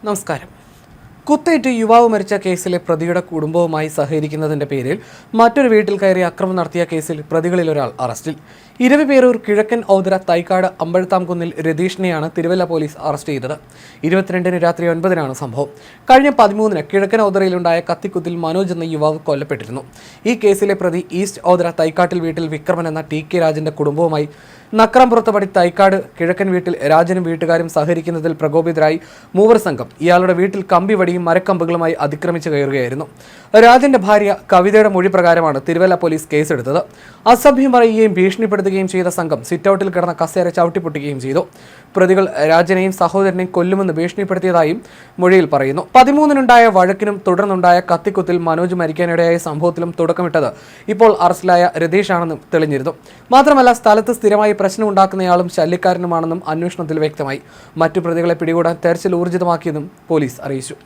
നമസ്കാരം കുത്തേറ്റ് യുവാവ് മരിച്ച കേസിലെ പ്രതിയുടെ കുടുംബവുമായി സഹകരിക്കുന്നതിന്റെ പേരിൽ മറ്റൊരു വീട്ടിൽ കയറി അക്രമം നടത്തിയ കേസിൽ പ്രതികളിൽ ഒരാൾ അറസ്റ്റിൽ. ഇരവിപേരൂർ കിഴക്കൻ ഔദര തൈക്കാട് അമ്പഴത്താംകുന്നിൽ രതീഷിനെയാണ് തിരുവല്ല പോലീസ് അറസ്റ്റ് ചെയ്തത്. ഇരുപത്തിരണ്ടിന് രാത്രി ഒൻപതിനാണ് സംഭവം. കഴിഞ്ഞ പതിമൂന്നിന് കിഴക്കൻ ഔദരയിലുണ്ടായ കത്തിക്കുത്തിൽ മനോജ് എന്ന യുവാവ് കൊല്ലപ്പെട്ടിരുന്നു. ഈ കേസിലെ പ്രതി ഈസ്റ്റ് ഔദര തൈക്കാട്ടിൽ വീട്ടിൽ വിക്രമൻ എന്ന ടി കെ രാജന്റെ കുടുംബവുമായി നക്രംപുറത്തുപടി തൈക്കാട് കിഴക്കൻ വീട്ടിൽ രാജനും വീട്ടുകാരും സഹകരിക്കുന്നതിൽ പ്രകോപിതരായി മൂവർ സംഘം. ഇയാളുടെ വീട്ടിൽ കമ്പി വടിയും മരക്കമ്പുകളുമായി അതിക്രമിച്ച് കയറുകയായിരുന്നു. രാജന്റെ ഭാര്യ കവിതയുടെ മൊഴി പ്രകാരമാണ് തിരുവല്ല പോലീസ് കേസെടുത്തത്. അസഭ്യം പറയുകയും ഭീഷണിപ്പെടുത്തുകയും ചെയ്ത സംഘം സിറ്റൌട്ടിൽ കിടന്ന കസേര ചവിട്ടിപ്പൊട്ടുകയും ചെയ്തു. പ്രതികൾ രാജനെയും സഹോദരനെയും കൊല്ലുമെന്ന് ഭീഷണിപ്പെടുത്തിയതായും മൊഴിയിൽ പറയുന്നു. പതിമൂന്നിനുണ്ടായ വഴക്കിനും തുടർന്നുണ്ടായ കത്തിക്കുത്തിൽ മനോജ് മരിക്കാനിടയായ സംഭവത്തിലും തുടക്കമിട്ടത് ഇപ്പോൾ അറസ്റ്റിലായ രതീഷാണെന്നും തെളിഞ്ഞിരുന്നു. മാത്രമല്ല സ്ഥലത്ത് സ്ഥിരമായി പ്രശ്നം ഉണ്ടാക്കുന്നയാളും ശല്യക്കാരനുമാണെന്നും അന്വേഷണത്തിൽ വ്യക്തമായി. മറ്റു പ്രതികളെ പിടികൂടാൻ തെരച്ചിൽ ഊർജിതമാക്കിയെന്നും പോലീസ് അറിയിച്ചു.